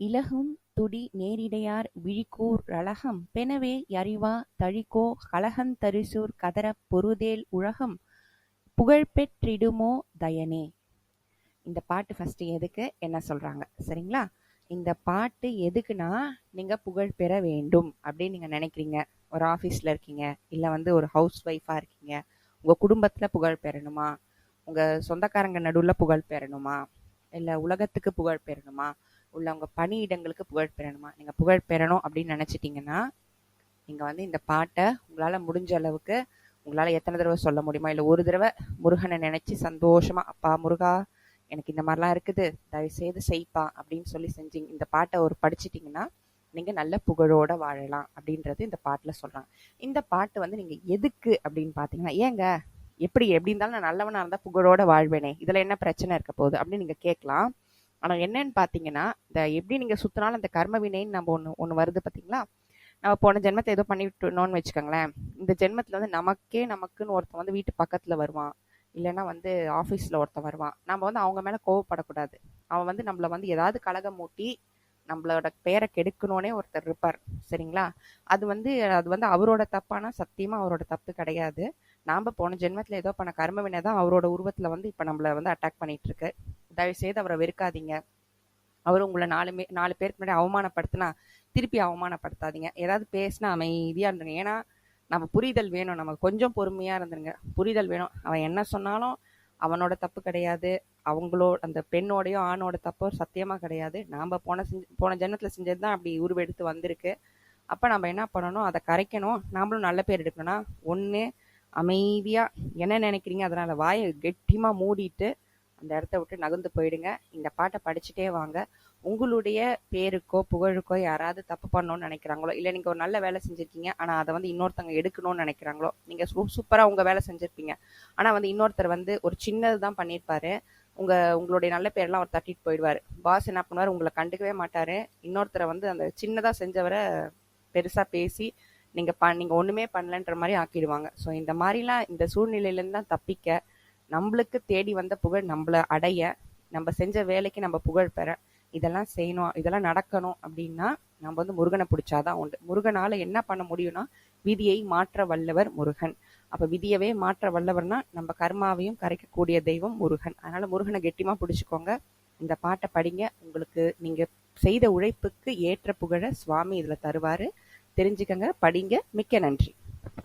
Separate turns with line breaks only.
இலகும் துடி நேரிடையார் விழிக்கூர் ரலகம். பெனவே யறிவா தழிக்கோ கலகந் தரிசூர் கதரப் பொருதேல் உலகம். புகழ்பெற்றிடுமோ தயனே. இந்த பாட்டு ஃபஸ்ட்டு எதுக்கு? என்ன சொல்கிறாங்க சரிங்களா? இந்த பாட்டு எதுக்குன்னா நீங்கள் புகழ் பெற வேண்டும் அப்படின்னு நீங்கள் நினைக்கிறீங்க. ஒரு ஆஃபீஸில் இருக்கீங்க இல்லை வந்து ஒரு ஹவுஸ் ஒய்ஃபாக இருக்கீங்க. உங்கள் குடும்பத்தில் புகழ் பெறணுமா? உங்கள் சொந்தக்காரங்க நடுவில் புகழ் பெறணுமா? இல்லை உலகத்துக்கு புகழ் பெறணுமா? உள்ள உங்க பணியிடங்களுக்கு புகழ் பெறணுமா? நீங்க புகழ் பெறணும் அப்படின்னு நினைச்சிட்டீங்கன்னா நீங்க வந்து இந்த பாட்டை உங்களால முடிஞ்ச அளவுக்கு உங்களால எத்தனை தடவை சொல்ல முடியுமா? இல்ல ஒரு தடவை முருகனை நினைச்சு சந்தோஷமா அப்பா முருகா எனக்கு இந்த மாதிரிலாம் இருக்குது. தயவு செய்து செய்ப்பா அப்படின்னு சொல்லி செஞ்சீங்க இந்த பாட்டை ஒரு படிச்சிட்டிங்கன்னா நீங்க நல்ல புகழோட வாழலாம் அப்படின்றது இந்த பாட்டுல சொல்கிறாங்க இந்த பாட்டு வந்து நீங்க எதுக்கு அப்படின்னு பாத்தீங்கன்னா ஏங்க எப்படி எப்படி இருந்தாலும் நான் நல்லவனா இருந்தா புகழோட வாழ்வேனே. இதுல என்ன பிரச்சனை இருக்க போகுது அப்படின்னு நீங்க கேட்கலாம். ஆனால் என்னன்னு பார்த்தீங்கன்னா இந்த எப்படி நீங்கள் சுற்றினாலும் அந்த கர்ம வினைன்னு நம்ம ஒன்று ஒன்று வருது பார்த்தீங்களா நம்ம போன ஜென்மத்தை ஏதோ பண்ணிவிட்டோம்னு வச்சுக்கோங்களேன். இந்த ஜென்மத்தில் வந்து நமக்கே நமக்குன்னு ஒருத்தன் வந்து வீட்டு பக்கத்தில் வருவான். இல்லைன்னா வந்து ஆஃபீஸில் ஒருத்தன் வருவான். நம்ம வந்து அவங்க மேலே கோவப்படக்கூடாது. அவன் வந்து நம்மளை வந்து ஏதாவது கலகம் மூட்டி நம்மளோட பேரை கெடுக்கணும்னே ஒருத்தர் இருப்பார். சரிங்களா? அது வந்து அது வந்து அவரோட தப்பானா சத்தியமாக அவரோட தப்பு கிடையாது. நாம் போன ஜென்மத்தில் ஏதோ பண்ண கர்ம வினை தான் அவரோட உருவத்தில் வந்து இப்போ நம்மளை வந்து அட்டாக் பண்ணிகிட்ருக்கு தயவுசெய்து தயவு செய்து அவரை வெறுக்காதீங்க. அவர் உங்களை நாலு மே நாலு பேருக்கு முன்னாடி அவமானப்படுத்தினா திருப்பி அவமானப்படுத்தாதீங்க. ஏதாவது பேசினா அமைதியாக இருந்துங்க ஏன்னா நம்ம புரிதல் வேணும். நமக்கு கொஞ்சம் பொறுமையாக இருந்துருங்க. புரிதல் வேணும். அவன் என்ன சொன்னாலும் அவனோட தப்பு கிடையாது. அவங்களோ அந்த பெண்ணோடையோ ஆணோட தப்போ சத்தியமாக கிடையாது. நாம் போன செஞ்சு போன ஜென்மத்தில் செஞ்சது தான் அப்படி உருவெடுத்து வந்திருக்கு. அப்போ நம்ம என்ன பண்ணணும்? அதை கரைக்கணும். நாமளும் நல்ல பேர் எடுக்கணும்னா ஒன்று அமைதியாக என்ன நினைக்கிறீங்க? அதனால் வாயை கெட்டியமாக மூடிட்டு அந்த இடத்த விட்டு நகர்ந்து போயிடுங்க. இந்த பாட்டை படிச்சுட்டே வாங்க. உங்களுடைய பேருக்கோ புகழுக்கோ யாராவது தப்பு பண்ணணும்னு நினைக்கிறாங்களோ இல்லை நீங்கள் ஒரு நல்ல வேலை செஞ்சுருக்கீங்க ஆனால் அதை வந்து இன்னொருத்தவங்க எடுக்கணும்னு நினைக்கிறாங்களோ நீங்கள் சூ சூப்பராக உங்கள் வேலை செஞ்சுருப்பீங்க. ஆனால் வந்து இன்னொருத்தர் வந்து ஒரு சின்னது தான் பண்ணியிருப்பாரு. உங்கள் உங்களுடைய நல்ல பேரெல்லாம் அவர் தட்டிட்டு போயிடுவார். பாஸ் என்ன பண்ணுவார்? உங்களை கண்டுக்கவே மாட்டார். இன்னொருத்தரை வந்து அந்த சின்னதாக செஞ்சவரை பெருசாக பேசி நீங்கள் ப நீங்கள் ஒன்றுமே பண்ணலன்ற மாதிரி ஆக்கிடுவாங்க. ஸோ இந்த மாதிரிலாம் இந்த சூழ்நிலையிலேருந்து தான் தப்பிக்க நம்மளுக்கு தேடி வந்த புகழ் நம்மளை அடைய நம்ம செஞ்ச வேலைக்கு நம்ம புகழ் பெற இதெல்லாம் செய்யணும் இதெல்லாம் நடக்கணும் அப்படின்னா நம்ம வந்து முருகனை பிடிச்சாதான் உண்டு. முருகனால என்ன பண்ண முடியும்னா விதியை மாற்ற வல்லவர் முருகன். அப்ப விதியவே மாற்ற வல்லவர்னா நம்ம கர்மாவையும் கரைக்கக்கூடிய தெய்வம் முருகன். அதனால முருகனை கெட்டிமா பிடிச்சுக்கோங்க. இந்த பாட்டை படிங்க. உங்களுக்கு நீங்க செய்த உழைப்புக்கு ஏற்ற புகழ சுவாமி இதுல தருவாரு. தெரிஞ்சுக்கங்க படிங்க. மிக்க நன்றி.